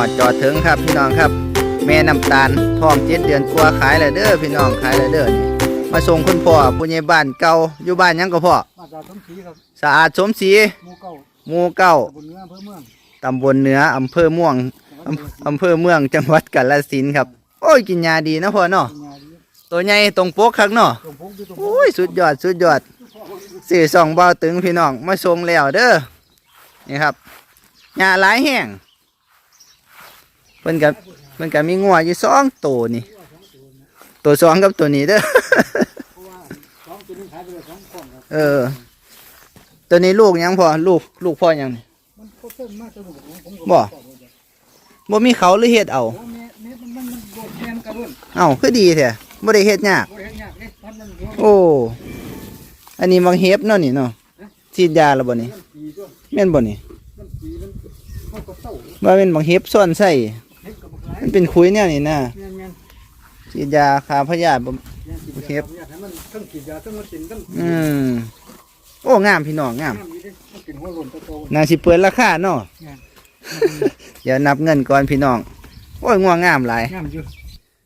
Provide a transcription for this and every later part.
อดจอดถึงครับพี่น้องครับ แม่น้ำตาลท้องเจ็ดเดือนกว่าขายแล้วเด้อพี่น้องขายแล้วเด้อนี่มาส่งคุณพ่อผู้ใหญ่บ้านเก่าอยู่บ้านหยังก็พ่อมาจากสมศรีครับสะอาดสมศรีหมู่เก้าหมู่เก้าตำบลเนื้ออำเภอเมืองตำบลเหนืออำอำอำเภอเมืองจังหวัดกาฬสินธุ์ครับ โอ้ยกินยาดีนะพ่อเนาะเป็นยาดีตัวใหญ่ตรงโป๊กคักเนาะตรงพงอยู่ตรงพงโอ้ยสุดยอดสุดยอดสื่อสองเบาตึงพี่น้องมาส่งแล้วเด้อนี่ครับหญ้าหลายแห้ง เพิ่นกับเพิ่นกับมีงัวอยู่สองตัวนี่ ตัวสองกับตัวนี้เด้อเออ ตัวนี้ลูกยังพอลูกลูกพ่อยังนี่บ่บ่มีเขาหรือเฮ็ดเอาเอ้าคือดีแท้บ่ได้เฮ็ดยากโอ้อันนี้มังเฮ็บเนาะนี่เนาะฉีดยาแล้วบ่นี่มันปีด้วยแม่นบ่นี่ว่าเป็นมังเฮ็บซ่อนใส่ มันเป็นคุยแนวนี้นะแม่นแม่นฉีดยาฆ่าพยาธิบ่แม่นกินเห็ยาบอยากให้มันทั้งกินยาทั้งมันกินทั้งอืมโอ้งามพี่น้องงาม น้ำนี้ดิมันกินหัวหล่นตะโต น่าสิเปิดราคาเนาะแม่นเดี๋ยวนับเงินก่อนพี่น้อง โอ้ยง่วงงามหลายงามอยู่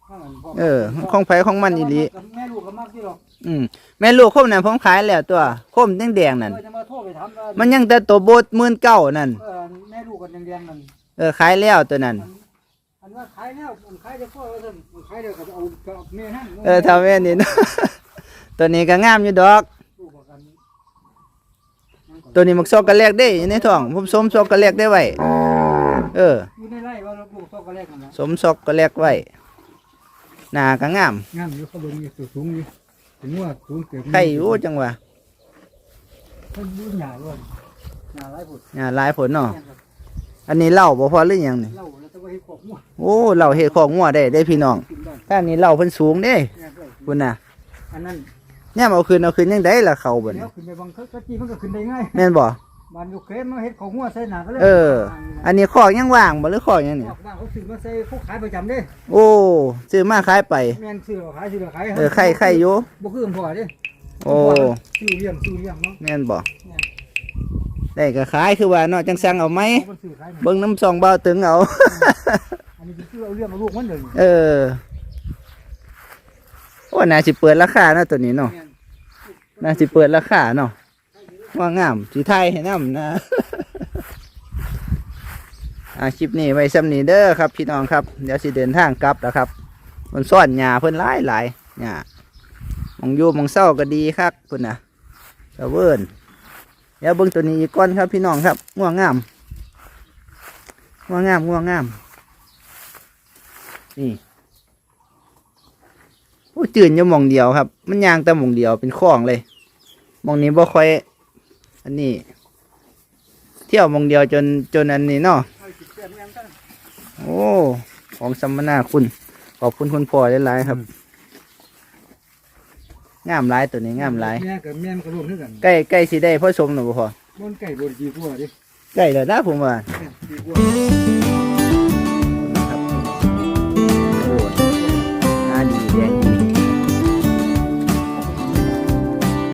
ข้างหลังพ่เออ ของไผของมันอีหลีแม่ลูกก็มากที่หรอกอืมแม่ลูกคมนั่นผมขายแล้วตัวคมแดงๆนั่น เออจะมาโทษไปถามว่ามันยังแต่ตัวโบด19,000นั่น เออแม่ลูกกันยังเรียนนั่นเออขายแล้วตัวนั้นอัน ว่าขายแล้วมันขายจะพ่อว่าซั่นมันขายเดี๋ยวก็เอากับแม่นั่นเออทำแม่นี่เนาะ ตัวนี้ก็งามอยู่ดอก ลูกบอกกันตัวนี้มักซอกกระแลกได้อยู่ในท้องผมสมซอกกระแลกได้ไว้เออ อยู่ในไร่ว่าลูกซอกก็แรกนั่นแหละสมซอกกระแลกไว้หน้าก็งามงามอยู่เขาเบิ่งอยู่ตัวสูงอยู่ถึงว่าสูงเกินไข่อยู่จังหวะเพิ่นดูหญ้าล้วนหญ้าหลายผุดอ่าหลายผลเนาะอันนี้เหล้าบ่พอหรือหยังนี่ เล่าแล้ว แต่ว่าให้ขอบหัวโอ้เหล้าเฮ็ดของงัวได้ได้พี่น้องกินได้ถ้านี้เหล้าเพิ่นสูงเด้แม่นเลยคุณน่ะอันนั้นเนี่ยเอาคืนเอาคืนยังได้ล่ะเขาบ่เดี๋นี่ยวขึ้นไปบางกะจีมันก็ขึ้นได้ง่ายแม่นบ่ บ้านอยู่เครมมาเฮ็ดของหัวใส่หน้าก็เลยเออ อันนี้ขอกยังว่างบ่หรือขอกยังนี่ออกบ้านเขาซื้อมาใส่เขาขายประจำเด้โอ้ซื้อมาขายไป แม่นซื้อขายซื้อขายเออไข่ไข่อยู่ บ่คือพ่อเด้โอ้ ซื้อเลี้ยงซื้อเลี้ยงเนาะแม่นบ่ ได้ก็ขายคือว่าเนาะจังสั่งเอาไหมเขาซื้อขายเบิ่งน้ำซองเบาตึงเอา อันนี้คือเอาเรื่องเอาลูกมันเลยเออโอ้น่าสิเปิดราคาเนาะตัวนี้เนาะน่าสิเปิดราคาเนาะว่างามสีไทยให้น้ำนะอ่าคลิปนี้ไว้ซ้ำนี้เด้อครับพี่น้องครับ เดี๋ยวสิเดินทางกลับแล้วครับ มันซ่อนหญ้าเพิ่นหลายหลายหญ้ามองอยู่มองเศร้าก็ดีครับเพิ่นน่ะกระเวิน เดี๋ยวเบิ่งตัวนี้อีกก่อนครับพี่น้องครับง่วงงามง่วงงามง่วงงาม นี่โอ้จืนอยู่มองเดียวครับ มันยางแต่มองเดียวเป็นคลองเลยมองนี้บ่ค่อย อันนี้ เที่ยวมองเดียวจนจนอันนี้เนาะโอ้ของสัมมนาคุณ ขอบคุณคุณพ่อหลายๆครับ งามหลายตัวนี้งามหลายแม่กับแม่นก็รวมด้วยกันใกล้ใกล้สิได้พ่อสมหนูบ่พอบนไก่บนจีกัวดิใกล้แล้วนะผมว่า จีกัว